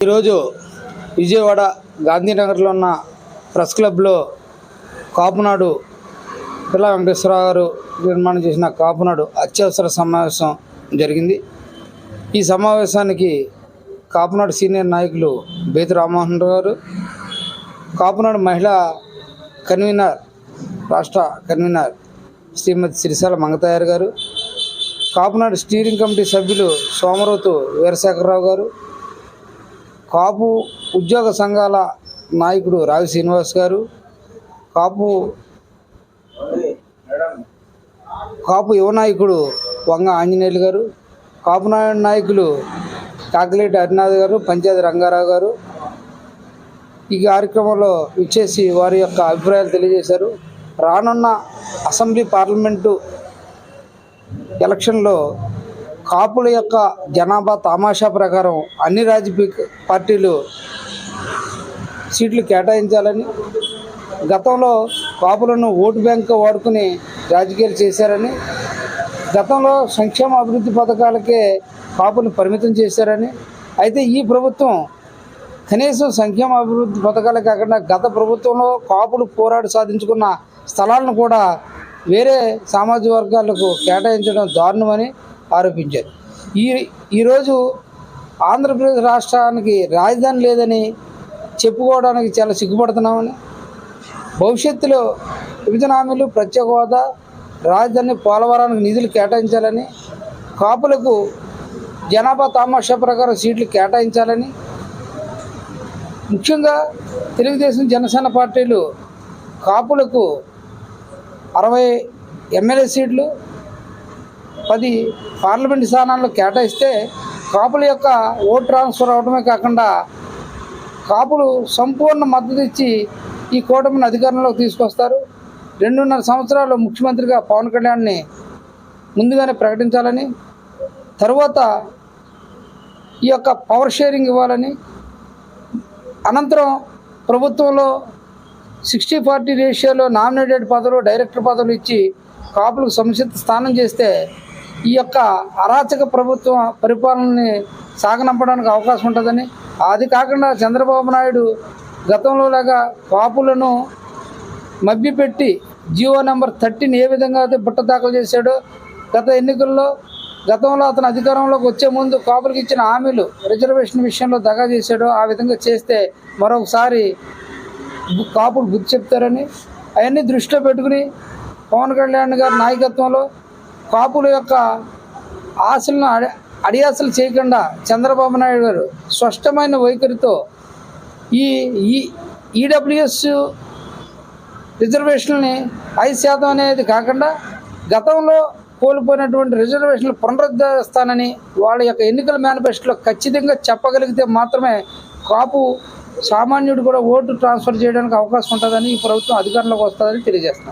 ఈరోజు విజయవాడ గాంధీనగర్లో ఉన్న ప్రెస్ క్లబ్లో కాపునాడు పిల్ల వెంకటేశ్వరరావు గారు నిర్మాణం చేసిన కాపునాడు అత్యవసర సమావేశం జరిగింది. ఈ సమావేశానికి కాపునాడు సీనియర్ నాయకులు బేతి రామ్మోహన్ గారు కాపునాడు మహిళా కన్వీనర్ రాష్ట్ర కన్వీనర్ శ్రీమతి సిరిసాల మంగతయ్యారు గారు కాపునాడు స్టీరింగ్ కమిటీ సభ్యులు సోమరోతు వీరశేఖరరావు గారు కాపు ఉద్యోగ సంఘాల నాయకుడు రావి శ్రీనివాస్ గారు కాపు కాపు యువ నాయకుడు వంగ ఆంజనేయులు గారు కాపు నాయకులు కాకిలేటి హరినాథ్ గారు పంచాయతీ రంగారావు గారు ఈ కార్యక్రమంలో ఇచ్చేసి వారి యొక్క అభిప్రాయాలు తెలియజేశారు. రానున్న అసెంబ్లీ పార్లమెంటు ఎలక్షన్లో కాపుల యొక్క జనాభా తమాషా ప్రకారం అన్ని రాజకీయ పార్టీలు సీట్లు కేటాయించాలని గతంలో కాపులను ఓటు బ్యాంక్ వాడుకుని రాజకీయాలు చేశారని గతంలో సంక్షేమ అభివృద్ధి పథకాలకే కాపులను పరిమితం చేశారని అయితే ఈ ప్రభుత్వం కనీసం సంక్షేమ అభివృద్ధి పథకాలే కాకుండా గత ప్రభుత్వంలో కాపులు పోరాడి సాధించుకున్న స్థలాలను కూడా వేరే సామాజిక వర్గాలకు కేటాయించడం దారుణమని ఆరోపించారు. ఈ ఈరోజు ఆంధ్రప్రదేశ్ రాష్ట్రానికి రాజధాని లేదని చెప్పుకోవడానికి చాలా సిగ్గుపడుతున్నామని భవిష్యత్తులో విభజన హామీలు ప్రత్యేక హోదా రాజధాని పోలవరానికి నిధులు కేటాయించాలని కాపులకు జనాభా తామాషా ప్రకారం సీట్లు కేటాయించాలని ముఖ్యంగా తెలుగుదేశం జనసేన పార్టీలు కాపులకు అరవై ఎమ్మెల్యే సీట్లు పది పార్లమెంట్ స్థానాల్లో కేటాయిస్తే కాపుల యొక్క ఓట్ ట్రాన్స్ఫర్ అవడమే కాకుండా కాపులు సంపూర్ణ మద్దతు ఇచ్చి ఈ కూటమిని అధికారంలోకి తీసుకొస్తారు. రెండున్నర సంవత్సరాలు ముఖ్యమంత్రిగా పవన్ కళ్యాణ్ని ముందుగానే ప్రకటించాలని తరువాత ఈ యొక్క పవర్ షేరింగ్ ఇవ్వాలని అనంతరం ప్రభుత్వంలో సిక్స్టీ ఫార్టీ రేషియోలో నామినేటెడ్ పదవులు డైరెక్టర్ పదవులు ఇచ్చి కాపులకు సముచిత స్థానం చేస్తే ఈ యొక్క అరాచక ప్రభుత్వం పరిపాలనని సాగనంపడానికి అవకాశం ఉంటుందని అది కాకుండా చంద్రబాబు నాయుడు గతంలో లాగా కాపులను మభ్యపెట్టి జియో నెంబర్ థర్టీని ఏ విధంగా అయితే బుట్ట దాఖలు చేశాడో గత ఎన్నికల్లో గతంలో అతను అధికారంలోకి వచ్చే ముందు కాపులకు ఇచ్చిన హామీలు రిజర్వేషన్ విషయంలో దగా చేశాడో ఆ విధంగా చేస్తే మరొకసారి కాపులు బుద్ధి చెప్తారని అవన్నీ దృష్టిలో పెట్టుకుని పవన్ కళ్యాణ్ గారి నాయకత్వంలో కాపుల యొక్క ఆశలను అడి అడియాసలు చేయకుండా చంద్రబాబు నాయుడు గారు స్పష్టమైన వైఖరితో ఈ ఈ ఈడబ్ల్యూఎస్ రిజర్వేషన్ని ఐదు శాతం అనేది కాకుండా గతంలో కోల్పోయినటువంటి రిజర్వేషన్లు పునరుద్ధరిస్తానని వాళ్ళ యొక్క ఎన్నికల మేనిఫెస్టోలో ఖచ్చితంగా చెప్పగలిగితే మాత్రమే కాపు సామాన్యుడు కూడా ఓటు ట్రాన్స్ఫర్ చేయడానికి అవకాశం ఉంటుందని ఈ ప్రభుత్వం అధికారంలోకి వస్తుందని తెలియజేస్తున్నాను